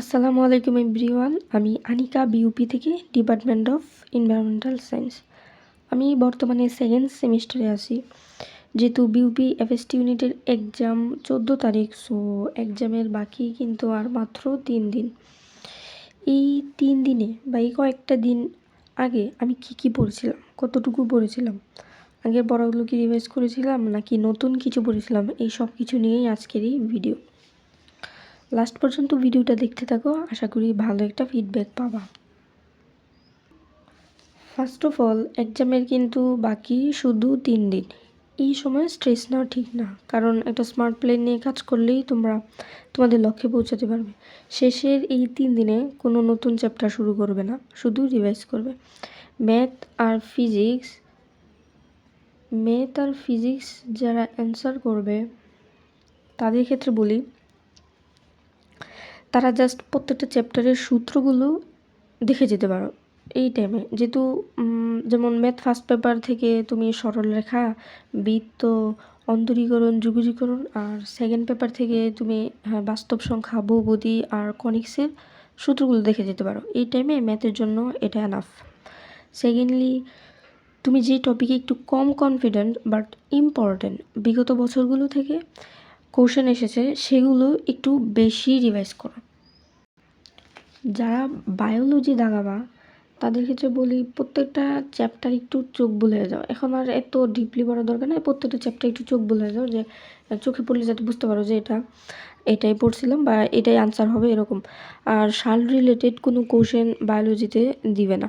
আসসালামু আলাইকুম এভরিওয়ান, আমি আনিকা বিউপি থেকে ডিপার্টমেন্ট অফ এনভায়রনমেন্টাল সায়েন্স আমি বর্তমানে সেকেন্ড সেমিস্টারে আছি। যেহেতু বিউপি এফএসটি ইউনিটের এক্সাম চোদ্দ তারিখ সো এক্সামের বাকি কিন্তু আর মাত্র তিন দিন। এই তিন দিনে বা এই কয়েকটা দিন আগে আমি কি কি পড়েছিলাম, কতটুকু পড়েছিলাম, আগের পড়াগুলো কি রিভাইজ করেছিলাম, নাকি নতুন কিছু পড়েছিলাম, এই সব কিছু নিয়েই আজকের এই ভিডিও লাস্ট পর্যন্ত ভিডিওটা দেখতে থাকো। আশা করি ভালো একটা ফিডব্যাক পাবা। ফার্স্ট অফ অল এক্সামের কিন্তু বাকি শুধু তিন দিন। এই সময় স্ট্রেস নেওয়া ঠিক না। কারণ একটা স্মার্ট প্লেন নিয়ে কাজ করলেই তোমরা তোমাদের লক্ষ্যে পৌঁছাতে পারবে। শেষের এই তিন দিনে কোনো নতুন চ্যাপ্টার শুরু করবে না। শুধু রিভাইজ করবে। ম্যাথ আর ফিজিক্স ম্যাথ আর ফিজিক্স যারা অ্যান্সার করবে, তাদের ক্ষেত্রে বলি তারা জাস্ট প্রত্যেকটা চ্যাপ্টারের সূত্রগুলো দেখে যেতে পারো। এই টাইমে যেহেতু যেমন ম্যাথ ফার্স্ট পেপার থেকে তুমি সরলরেখা বৃত্ত, অন্তরীকরণ যুগজীকরণ আর সেকেন্ড পেপার থেকে তুমি হ্যাঁ বাস্তব সংখ্যা, বহুপদী আর কনিক্সের সূত্রগুলো দেখে যেতে পারো। এই টাইমে ম্যাথের জন্য এটা এনাফ সেকেন্ডলি তুমি যে টপিকে একটু কম কনফিডেন্ট বাট ইম্পর্ট্যান্ট বিগত বছরগুলো থেকে কোশ্চেন এসেছে, সেগুলো একটু বেশি রিভাইজ করো। যারা বায়োলজি দাগাবা, তাদের ক্ষেত্রে বলি প্রত্যেকটা চ্যাপ্টার একটু চোখ বুলে যাও। এখন আর এত ডিপলি পড়ার দরকার নেই, প্রত্যেকটা চ্যাপ্টার একটু চোখ বুলে যাও যে, চোখে পড়লে যাতে বুঝতে পারো যে এটা, এটাই পড়ছিলাম বা এটাই আনসার হবে এরকম। আর শাল রিলেটেড কোনো কোশ্চেন বায়োলজিতে দিবে না।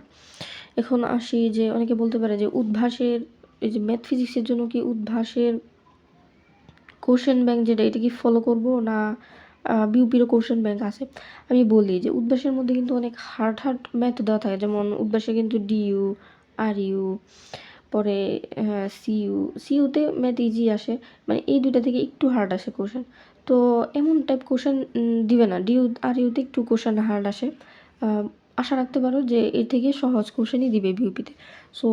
এখন আসি যে, অনেকে বলতে পারে যে উদ্ভাসের, এই যে ম্যাথ ফিজিক্সের জন্য কি উদ্ভাসের কোশ্চেন ব্যাংক যেটা, এটা কি ফলো করব না বিউপিরও কোশ্চেন ব্যাংক আছে? আমি বলি যে উদ্বাসের মধ্যে কিন্তু অনেক হার্ড হার্ড ম্যাথ দেওয়া থাকে, যেমন উদ্বাসে কিন্তু ডিইউ আর ইউ পরে সিইউ সিইউতে ম্যাথ ইজি আসে মানে এই দুইটা থেকে একটু হার্ড আসে কোশ্চেন। তো এমন টাইপ কোশ্চেন দিবে না ডিউ আর ইউতে একটু কোশ্চেন হার্ড আসে। আশা রাখতে পারো যে এর থেকে সহজ কোশ্চেনই দিবে বিউপিতে সো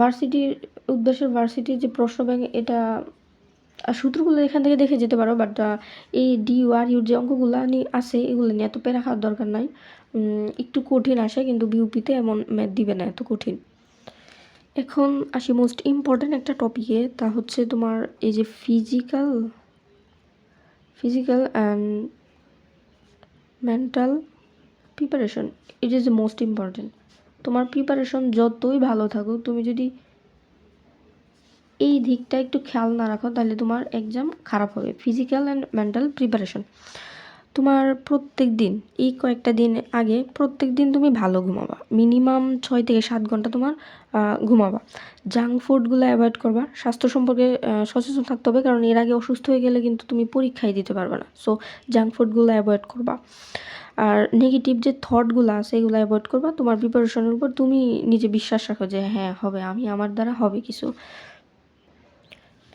ভার্সিটির উদ্দেশ্যের ভার্সিটির যে প্রশ্ন ব্যাংক, এটা সূত্রগুলো এখান থেকে দেখে যেতে পারো বাট এই ডি আর ইউর যে অঙ্কগুলো আছে, এগুলো নিয়ে এত পেরা খাওয়ার দরকার নাই। একটু কঠিন আসে, কিন্তু বিউপিতে এমন ম্যাথ দিবে না, এত কঠিন। এখন আসি মোস্ট ইম্পর্ট্যান্ট একটা টপিকে তা হচ্ছে তোমার এই যে physical physical and mental preparation it is most important তোমার প্রিপারেশন যতই ভালো থাকুক, তুমি যদি এই দিকটা একটু খেয়াল না রাখো, তাহলে তোমার এক্সাম খারাপ হবে। ফিজিক্যাল অ্যান্ড মেন্টাল প্রিপারেশন তোমার প্রত্যেক দিন, এই কয়েকটা দিন আগে প্রত্যেক দিন তুমি ভালো ঘুমাবা। মিনিমাম ছয় থেকে সাত ঘণ্টা তোমার ঘুমাবা। জাঙ্ক ফুডগুলো অ্যাভয়েড করবা। স্বাস্থ্য সম্পর্কে সচেতন থাকতে হবে, কারণ এর আগে অসুস্থ হয়ে গেলে কিন্তু তুমি পরীক্ষায় দিতে পারবে না। সো জাঙ্ক ফুডগুলো অ্যাভয়েড করবা। আর নেগেটিভ যে থটগুলো আছে, এগুলো অ্যাভয়েড করবা। তোমার প্রিপারেশনের উপর তুমি নিজে বিশ্বাস রাখো যে হ্যাঁ হবে। আমি আমার দ্বারা হবে কিছু।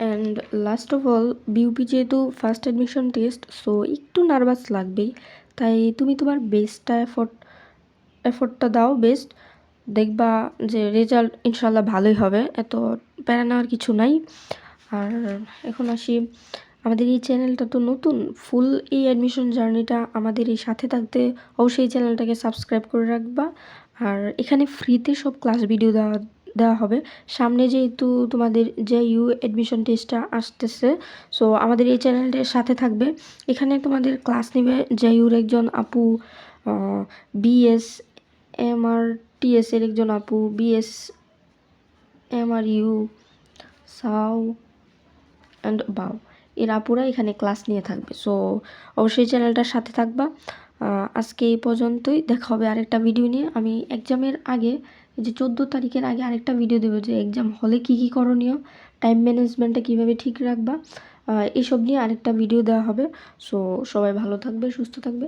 And last of all BUP যেহেতু ফার্স্ট অ্যাডমিশন টেস্ট সো একটু নার্ভাস লাগবেই। তাই তুমি তোমার বেস্টটা এফোর্ট এফোর্টটা দাও বেস্ট দেখবা যে রেজাল্ট ইনশাল্লাহ ভালোই হবে, এত প্যারা নেওয়ার কিছু নাই। আর এখন আসি, আমাদের এই চ্যানেলটা তো নতুন ফুল এই অ্যাডমিশন জার্নিটা আমাদের এই সাথে থাকতে অবশ্যই চ্যানেলটাকে সাবস্ক্রাইব করে রাখবা। আর এখানে ফ্রিতে সব ক্লাস ভিডিও দেওয়া দেওয়া হবে। সামনে যেহেতু তোমাদের যে ইউ অ্যাডমিশন টেস্টটা আসতেছে সো আমাদের এই চ্যানেলটির সাথে থাকবে। এখানে তোমাদের ক্লাস নেবে যে ইউর একজন আপু বিএস এম আর টিএস এর একজন আপু BS M R U SAU and BAU এর আপুরা এখানে ক্লাস নিয়ে থাকবে। সো অবশ্যই চ্যানেলটার সাথে থাকবা। আজকে এই পর্যন্তই। দেখা হবে আরেকটা ভিডিও নিয়ে। আমি এক্সামের আগে যে চোদ্দ তারিখের আগে আরেকটা ভিডিও দেবো যে এক্সাম হলে কী কী করণীয় টাইম ম্যানেজমেন্টটা কীভাবে ঠিক রাখবা এসব নিয়ে আরেকটা ভিডিও দেওয়া হবে। সো সবাই ভালো থাকবে, সুস্থ থাকবে।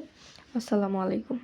আসসালামু আলাইকুম।